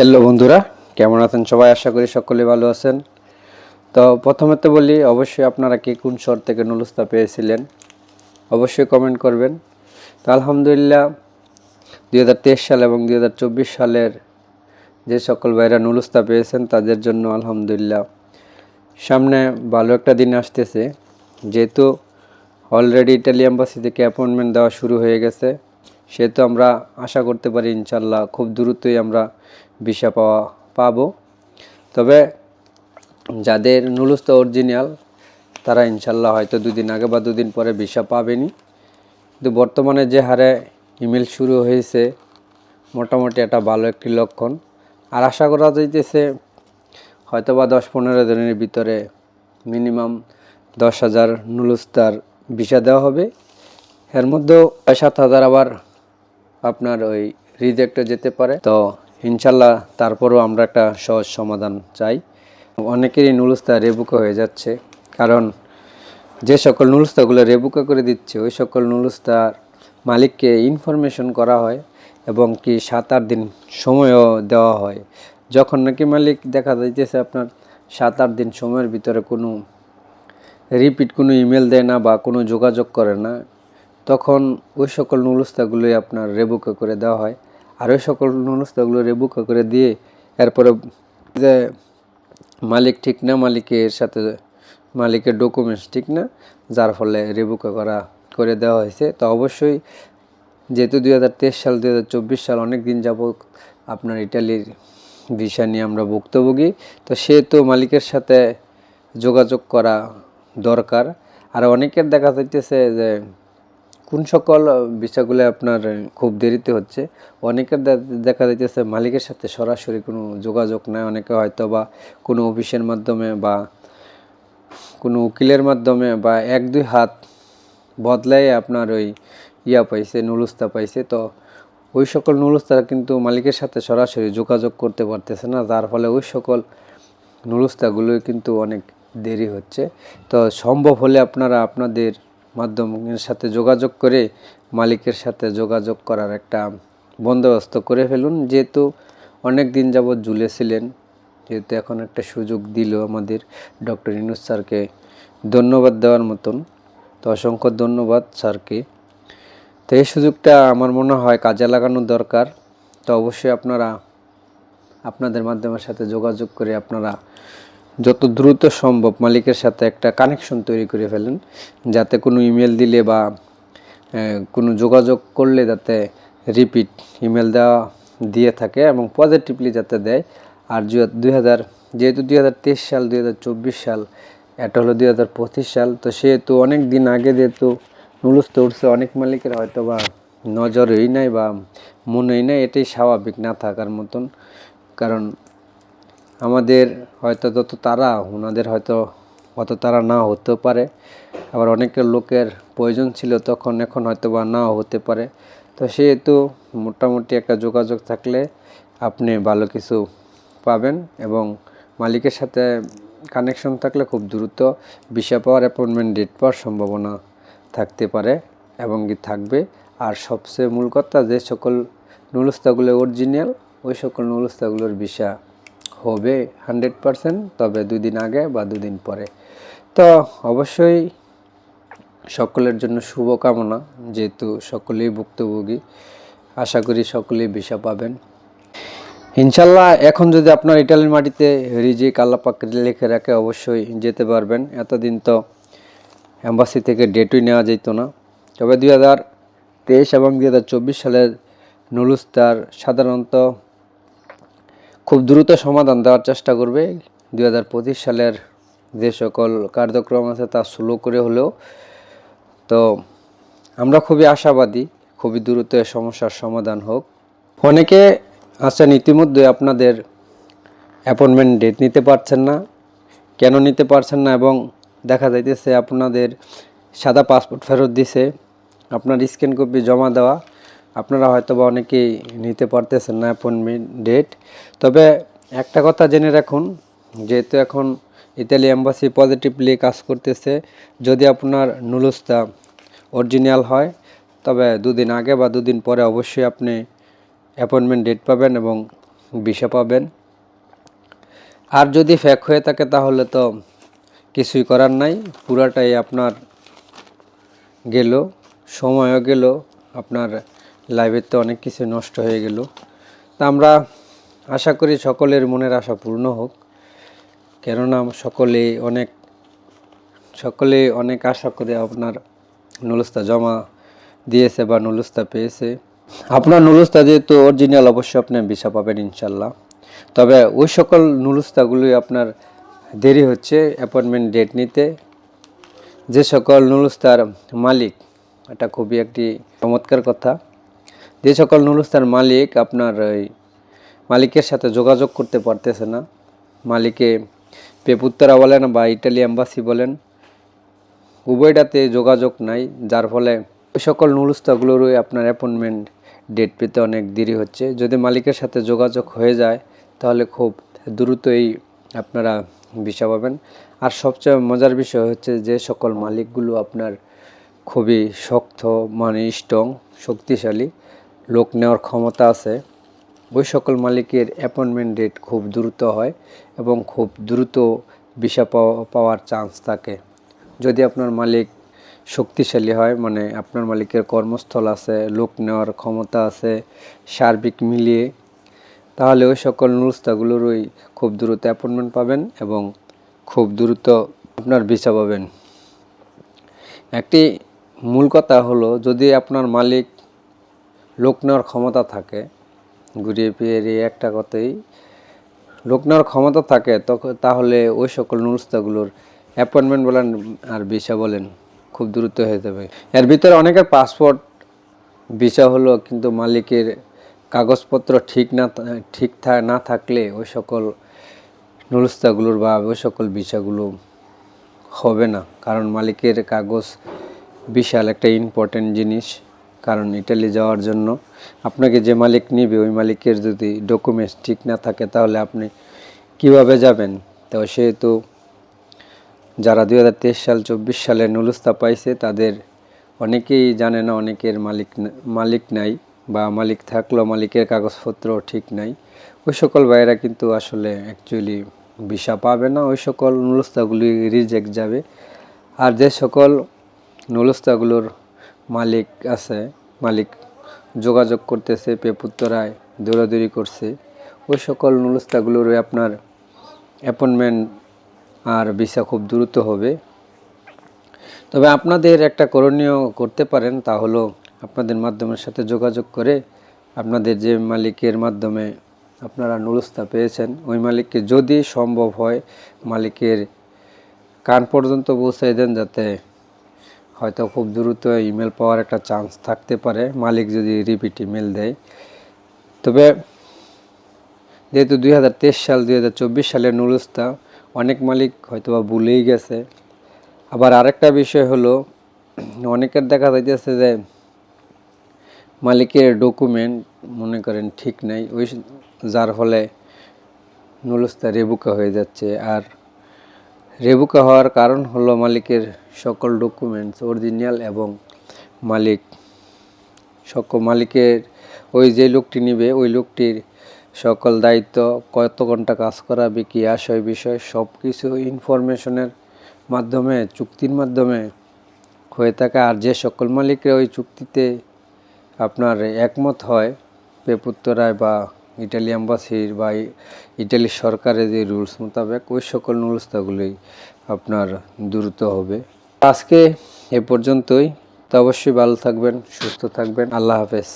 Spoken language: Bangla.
হ্যালো বন্ধুরা, কেমন আছেন সবাই? আশা করি সকলে ভালো আছেন। তো প্রথমে তো বলি, অবশ্যই আপনারা কে কোন শহর থেকে নুলুস্তা পেয়েছিলেন, অবশ্যই কমেন্ট করবেন। তো আলহামদুলিল্লাহ, দুই হাজার তেইশ সাল এবং দুই হাজার চব্বিশ সালের যে সকল ভাইরা নুলুস্তা পেয়েছেন, তাদের জন্য আলহামদুলিল্লাহ সামনে ভালো একটা দিন আসতেছে। যেহেতু অলরেডি ইটালি এম্বাসি থেকে অ্যাপয়েন্টমেন্ট দেওয়া শুরু হয়ে গেছে, সেহেতু আমরা আশা করতে পারি ইনশাল্লাহ খুব দ্রুতই আমরা ভিসা পাওয়া, পাবো। তবে যাদের নুলুস্তা অরিজিনাল, তারা ইনশাল্লাহ হয়তো দুদিন আগে বা দুদিন পরে ভিসা পাবেনি। কিন্তু বর্তমানে যে হারে ইমেল শুরু হয়েছে, মোটামুটি একটা ভালো একটি লক্ষণ। আর আশা করা যাইতেছে হয়তো বা দশ পনেরো দিনের ভিতরে মিনিমাম দশ হাজার নুলুস্তার ভিসা দেওয়া হবে। এর মধ্যেও সাত হাজার আবার আপনার ওই রিজেক্টে যেতে পারে। তো ইনশাল্লাহ তারপরও আমরা একটা সহজ সমাধান চাই। অনেকেরই নুলুস্তা রেবুকা হয়ে যাচ্ছে, কারণ যে সকল নুলুস্তাগুলো রেবুকা করে দিচ্ছে, ওই সকল নুলুস্তার মালিককে ইনফরমেশন করা হয় এবং কি সাত আট দিন সময়ও দেওয়া হয়। যখন নাকি মালিক দেখা যাইতেছে আপনার সাত আট দিন সময়ের ভিতরে কোনো রিপিট কোনো ইমেল দেয় না বা কোনো যোগাযোগ করে না, তখন ওই সকল নুলুস্তাগুলোই আপনার রেবুকা করে দেওয়া হয়। আর ওই সকল নুলুস্তাগুলো রেবুকা করে দিয়ে এরপরে যে মালিক ঠিক না, মালিকের সাথে মালিকের ডকুমেন্টস ঠিক না, যার ফলে রেবুকা করা করে দেওয়া হয়েছে। তো অবশ্যই যেহেতু দুই হাজার তেইশ সাল, দুই হাজার চব্বিশ সাল অনেক দিন যাবত আপনার ইটালির ভিসা নিয়ে আমরা ভুক্তভোগী, তো সেহেতু মালিকের সাথে যোগাযোগ করা দরকার। আর অনেকের দেখা যাইতেছে যে কোন সকল বিষয়গুলো আপনার খুব দেরিতে হচ্ছে? অনেকের দেখা যাইতেছে মালিকের সাথে সরাসরি কোনো যোগাযোগ নাই। অনেকে হয়তো বা কোনো অফিসের মাধ্যমে বা কোনো উকিলের মাধ্যমে বা এক, দুই হাত বদলাই আপনার ওই ইয়া পাইছে, নুলুস্তা পাইছে। তো ওই সকল নুলুস্তারা কিন্তু মালিকের সাথে সরাসরি যোগাযোগ করতে পারতেছে না। যার ফলে ওই সকল নুলুস্তাগুলোই কিন্তু অনেক দেরি হচ্ছে। তো সম্ভব হলে আপনারা আপনাদের মাধ্যমের সাথে যোগাযোগ করে মালিকের সাথে যোগাযোগ করার একটা বন্দোবস্ত করে ফেলুন। যেহেতু অনেক দিন যাবৎ ঝুলেছিলেন, যেহেতু এখন একটা সুযোগ দিল আমাদের ডক্টর ইনুস স্যারকে ধন্যবাদ দেওয়ার মতন। তো অসংখ্য ধন্যবাদ স্যারকে। তো এই সুযোগটা আমার মনে হয় কাজে লাগানো দরকার। তো অবশ্যই আপনারা আপনাদের মাধ্যমের সাথে যোগাযোগ করে আপনারা যত দ্রুত সম্ভব মালিকের সাথে একটা কানেকশন তৈরি করে ফেলেন, যাতে কোনো ইমেল দিলে বা কোনো যোগাযোগ করলে যাতে রিপিট ইমেল দেওয়া দিয়ে থাকে এবং পজিটিভলি যাতে দেয়। আর দুই হাজার, যেহেতু দুই হাজার তেইশ সাল, দুই হাজার চব্বিশ সাল, এটা হলো দুই হাজার পঁচিশ সাল, তো সেহেতু অনেক দিন আগে যেহেতু নুলুস্ত উঠছে, অনেক মালিকের হয়তো বা নজরেই নাই বা মনেই নাই, এটাই স্বাভাবিক না থাকার মতন। কারণ আমাদের হয়তো যত তারা ওনাদের হয়তো অত তারা না হতেও পারে। আবার অনেকের লোকের প্রয়োজন ছিল তখন, এখন হয়তো বা নাও হতে পারে। তো সেহেতু মোটামুটি একটা যোগাযোগ থাকলে আপনি ভালো কিছু পাবেন এবং মালিকের সাথে কানেকশন থাকলে খুব দ্রুত ভিসা পাওয়ার অ্যাপয়েন্টমেন্ট ডেট পাওয়ার সম্ভাবনা থাকতে পারে এবং কি থাকবে। আর সবচেয়ে মূল কথা যে সকল নুলুস্তাগুলো অরিজিনাল ওই সকল নুলুস্তাগুলোর ভিসা হবে হান্ড্রেড পারসেন্ট, তবে দুদিন আগে বা দুদিন পরে। তো অবশ্যই সকলের জন্য শুভকামনা, যেহেতু সকলেই ভুক্তভোগী। আশা করি সকলেই ভিসা পাবেন। ইনশাল্লাহ এখন যদি আপনার ইটালির মাটিতে রিজিক আল্লাপাক লিখে রাখে অবশ্যই যেতে পারবেন। এতদিন তো অ্যাম্বাসি থেকে ডেটই নেওয়া যেত না। তবে দুই হাজার তেইশ এবং দুই হাজার চব্বিশ সালের নুলুস্তার সাধারণত খুব দ্রুত সমাধান দেওয়ার চেষ্টা করবে। দুই হাজার পঁচিশ সালের যে সকল কার্যক্রম আছে তা স্লো করে হলেও, তো আমরা খুবই আশাবাদী, খুবই দ্রুত সমস্যার সমাধান হোক। অনেকে আছেন ইতিমধ্যে আপনাদের অ্যাপয়েন্টমেন্ট ডেট নিতে পারছেন না, কেন নিতে পারছেন না এবং দেখা যাইতেছে আপনাদের সাদা পাসপোর্ট ফেরত দিছে, আপনার স্ক্যান কপি জমা দেওয়া আপনারা হয়তো বা অনেকেই নিতে পারতেছেন না অ্যাপয়েন্টমেন্ট ডেট তবে একটা কথা জেনে রাখুন, যেহেতু এখন ইতালি এম্বাসি পজিটিভলি কাজ করতেছে, যদি আপনার নুলুস্তা অরিজিনাল হয়, তবে দুদিন আগে বা দুদিন পরে অবশ্যই আপনি অ্যাপয়েন্টমেন্ট ডেট পাবেন এবং ভিসা পাবেন। আর যদি ফ্যাক হয়ে থাকে, তাহলে তো কিছুই করার নাই, পুরাটাই আপনার গেল, সময়ও গেল, আপনার লাইফের তো অনেক কিছু নষ্ট হয়ে গেল। তা আমরা আশা করি সকলের মনের আশা পূর্ণ হোক। কেননা সকলে অনেক সকলে অনেক আশা করে আপনার নুলুস্তা জমা দিয়েছে বা নুলুস্তা পেয়েছে। আপনার নুলুস্তা যেহেতু অরিজিনাল অবশ্যই আপনি ভিসা পাবেন ইনশাল্লাহ তবে ওই সকল নুলুস্তাগুলি আপনার দেরি হচ্ছে অ্যাপয়েন্টমেন্ট ডেট নিতে। যে সকল নুলুস্তার মালিক, এটা খুবই একটি চমৎকার কথা। যে সকল নুলুস্তার মালিক আপনার ওই মালিকের সাথে যোগাযোগ করতে পারতেছে না, মালিকে পেপুত্তরা বলেন বা ইটালি এম্বাসি বলেন, উভয়টাতে যোগাযোগ নাই, যার ফলে ওই সকল নুলুস্তাগুলোরই আপনার অ্যাপয়েন্টমেন্ট ডেট পেতে অনেক দেরি হচ্ছে। যদি মালিকের সাথে যোগাযোগ হয়ে যায়, তাহলে খুব দ্রুতই আপনারা ভিসা পাবেন। আর সবচেয়ে মজার বিষয় হচ্ছে যে সকল মালিকগুলো আপনার খুবই শক্ত মানে স্ট্রং শক্তিশালী। লোক নেওয়ার ক্ষমতা আছে। ওই সকল মালিকের অ্যাপয়েন্টমেন্ট ডেট খুব দ্রুত হয় এবং খুব দ্রুত পাওয়া পাওয়ার চান্স থাকে। যদি আপনার মালিক শক্তিশালী হয় মানে আপনার মালিকের কর্মস্থল আছে, লোক নেওয়ার ক্ষমতা আছে, সার্বিক মিলিয়ে, তাহলে ওই সকল নুস্তাগুলোরই খুব দ্রুত অ্যাপয়েন্টমেন্ট পাবেন এবং খুব দ্রুত আপনার ভিসা পাবেন। একটি মূল কথা হলো, যদি আপনার মালিক লোক নেওয়ার ক্ষমতা থাকে। ঘুরিয়ে ফিরিয়ে একটা কথাই, লোক নেওয়ার ক্ষমতা থাকে তখন তাহলে ওই সকল নুস্তাগুলোর অ্যাপয়েন্টমেন্ট বলেন আর ভিসা বলেন খুব দ্রুত হয়ে যাবে। এর ভিতরে অনেকের পাসপোর্ট ভিসা হলো কিন্তু মালিকের কাগজপত্র ঠিক না ঠিক না থাকলে ওই সকল নুলস্তাগুলোর বা ওই সকল ভিসাগুলো হবে না। কারণ মালিকের কাগজ বিশাল একটা ইম্পর্টেন্ট জিনিস। কারণ ইটালি যাওয়ার জন্য আপনাকে যে মালিক নিবে, ওই মালিকের যদি ডকুমেন্টস ঠিক না থাকে, তাহলে আপনি কীভাবে যাবেন? তো সেহেতু যারা দুই হাজার তেইশ সাল, চব্বিশ সালে নুলুস্তা পাইছে, তাদের অনেকেই জানে না, অনেকের মালিক মালিক নাই বা মালিক থাকলেও মালিকের কাগজপত্র ঠিক নাই। ওই সকল ভাইয়েরা কিন্তু আসলে অ্যাকচুয়ালি ভিসা পাবে না, ওই সকল নুলস্তাগুলি রিজেক্ট যাবে। আর যে সকল নুলস্তাগুলোর মালিক আছে মালিক যোগাযোগ করতেছে পেপুত্তরায় দৌড়াদৌড়ি করছে। ওই সকল নুলুস্তাগুলোর আপনার অ্যাপয়েন্টমেন্ট আর ভিসা খুব দ্রুত হবে। তবে আপনাদের একটা করণীয় করতে পারেন, তা হলো আপনাদের মাধ্যমের সাথে যোগাযোগ করে আপনাদের যে মালিকের মাধ্যমে আপনারা নুলুস্তা পেয়েছেন, ওই মালিককে যদি সম্ভব হয় মালিকের কান পর্যন্ত পৌঁছাই দেন যাতে হয়তো খুব দ্রুত ইমেল পাওয়ার একটা চান্স থাকতে পারে। মালিক যদি রিপিট ইমেল দেয়। তবে যেহেতু দুই হাজার তেইশ সাল, দুই হাজার চব্বিশ সালের নুলুস্তা, অনেক মালিক হয়তোবা ভুলেই গেছে। আবার আরেকটা বিষয় হলো, অনেকের দেখা যাইতেছে যে মালিকের ডকুমেন্ট মনে করেন ঠিক নাই, ওই যার ফলে নুলুস্তা রেবুকা হয়ে যাচ্ছে। আর রেবুকা হওয়ার কারণ হলো মালিকের সকল ডকুমেন্টস অরিজিনাল এবং মালিক। সকল মালিকের ওই যে লোকটি নিবে, ওই লোকটির সকল দায়িত্ব, কত ঘণ্টা কাজ করাবে, কি আশয় বিষয় সব কিছু ইনফরমেশনের মাধ্যমে, চুক্তির মাধ্যমে হয়ে থাকে। আর যে সকল মালিকরা ওই চুক্তিতে আপনার একমত হয় পেপুত্তরায় বা ইটালি অ্যাম্বাসির বা ইটালি সরকারের যে রুলস মোতাবেক ওই সকল নুলস্তাগুলোই আপনার দ্রুত হবে। আজকে এ পর্যন্তই। তো অবশ্যই ভালো থাকবেন, সুস্থ থাকবেন। আল্লাহ হাফেজ।